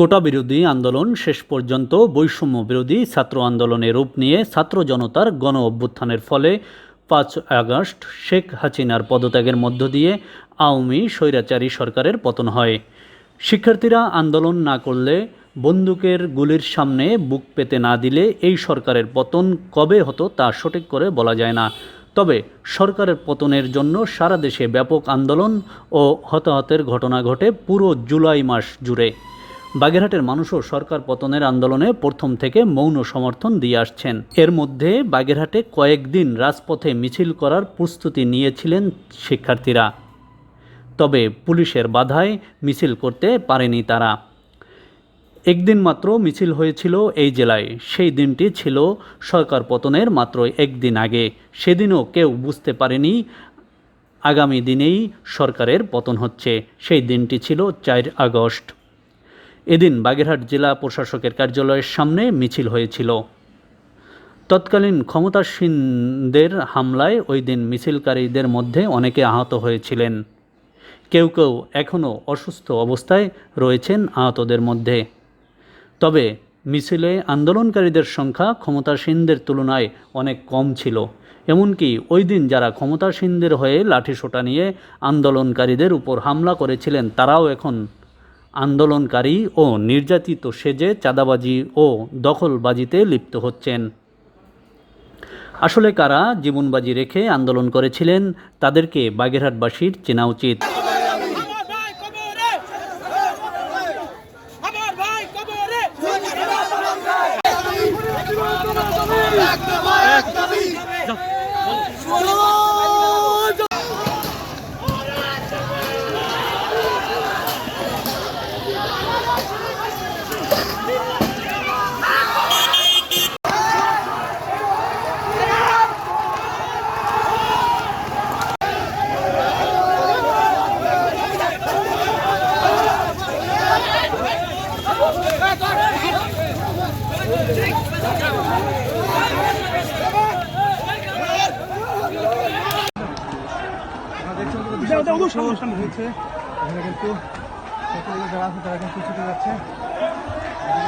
কোটা বিরোধী আন্দোলন শেষ পর্যন্ত বৈষম্য বিরোধী ছাত্র আন্দোলনের রূপ নিয়ে ছাত্র জনতার গণ অভ্যুত্থানের ফলে পাঁচ আগস্ট শেখ হাসিনার পদত্যাগের মধ্য দিয়ে আওয়ামী স্বৈরাচারী সরকারের পতন হয়। শিক্ষার্থীরা আন্দোলন না করলে বন্দুকের গুলির সামনে বুক পেতে না দিলে এই সরকারের পতন কবে হতো তা সঠিক করে বলা যায় না। তবে সরকারের পতনের জন্য সারা দেশে ব্যাপক আন্দোলন ও হতাহতের ঘটনা ঘটে পুরো জুলাই মাস জুড়ে। বাগেরহাটের মানুষও সরকার পতনের আন্দোলনে প্রথম থেকে মৌন সমর্থন দিয়ে আসছেন। এর মধ্যে বাগেরহাটে কয়েকদিন রাজপথে মিছিল করার প্রস্তুতি নিয়েছিলেন শিক্ষার্থীরা। তবে পুলিশের বাধায় মিছিল করতে পারেনি তারা। একদিন মাত্র মিছিল হয়েছিল এই জেলায়। সেই দিনটি ছিল সরকার পতনের মাত্র একদিন আগে। সেদিনও কেউ বুঝতে পারেনি আগামী দিনেই সরকারের পতন হচ্ছে। সেই দিনটি ছিল চার আগস্ট। এদিন বাগেরহাট জেলা প্রশাসকের কার্যালয়ের সামনে মিছিল হয়েছিল। তৎকালীন ক্ষমতাসীনদের হামলায় ওই দিন মিছিলকারীদের মধ্যে অনেকে আহত হয়েছিলেন। কেউ কেউ এখনও অসুস্থ অবস্থায় রয়েছেন আহতদের মধ্যে। তবে মিছিলে আন্দোলনকারীদের সংখ্যা ক্ষমতাসীনদের তুলনায় অনেক কম ছিল। এমনকি ওই দিন যারা ক্ষমতাসীনদের হয়ে লাঠিসোঁটা নিয়ে আন্দোলনকারীদের উপর হামলা করেছিলেন, তারাও এখন আন্দোলনকারী ও নির্যাতিত সেজে চাঁদাবাজি ও দখলবাজিতে লিপ্ত হচ্ছেন। আসলে কারা জীবনবাজি রেখে আন্দোলন করেছিলেন, তাদেরকে বাগেরহাটবাসীর চেনা উচিত। অনুষ্ঠান হয়েছে। এখানে কিন্তু ছাত্রলীগের যারা আছে তারা কিন্তু ছুটে যাচ্ছে।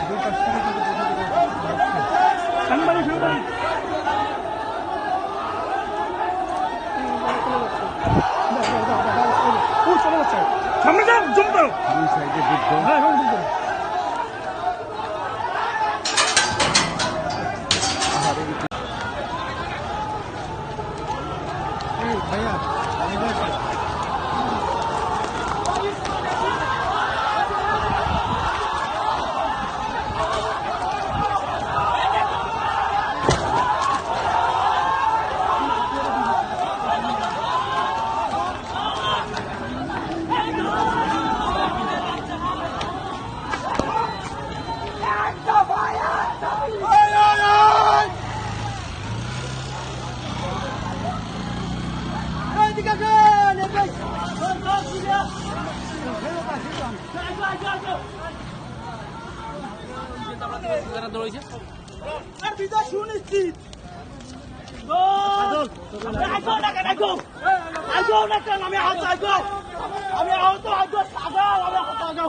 দুই পাশ থেকে কিন্তু প্রতিযোগিতা হচ্ছে। সামনে যান জুম করো। হ্যাঁ হ্যাঁ জুম করো ভাইয়া আর বিজয় সুনিশ্চিত আগো না কেন আগো আগো না কেন আমি আহত আমি আহত আগো আগো আমি আহত আগো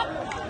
up.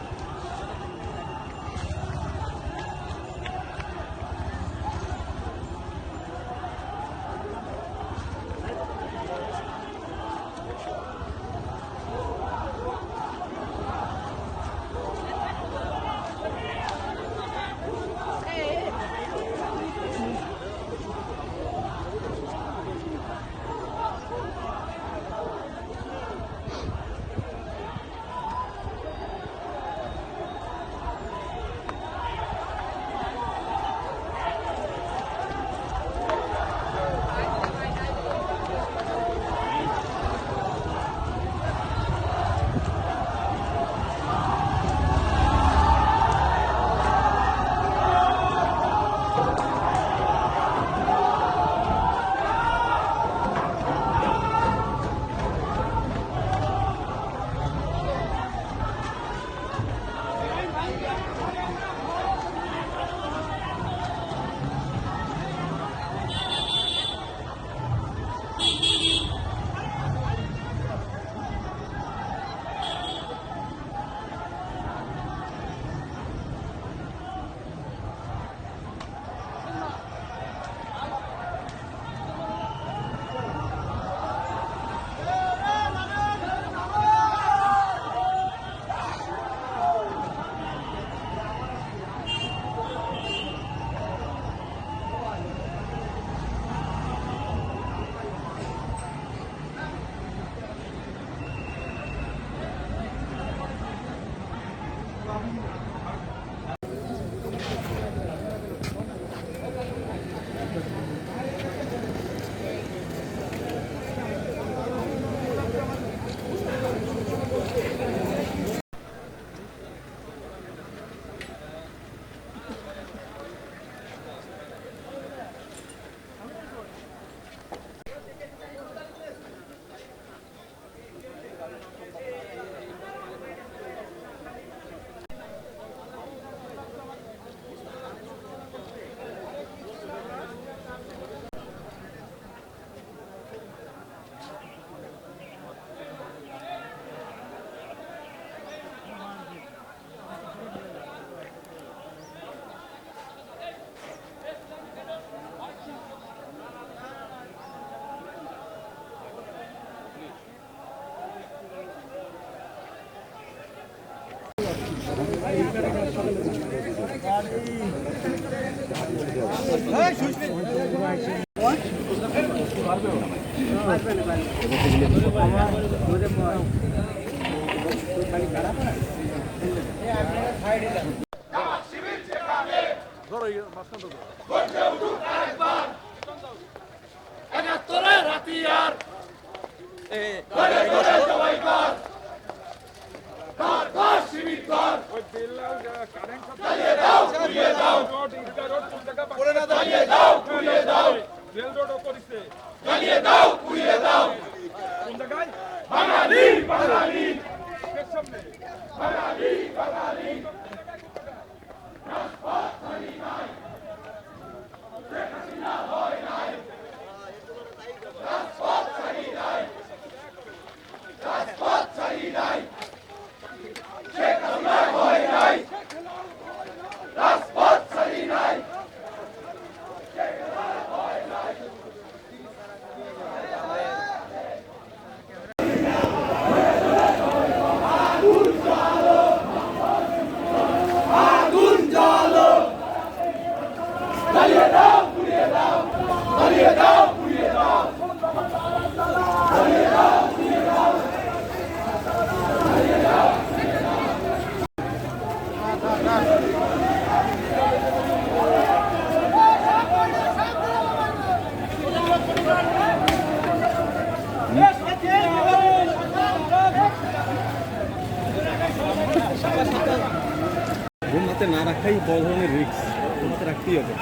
একাত্তরের হাতিয়ার রেল রোডও করিছে কোন রাখাই বড় ধরনের রিক্স তোমাকে রাখতেই হবে।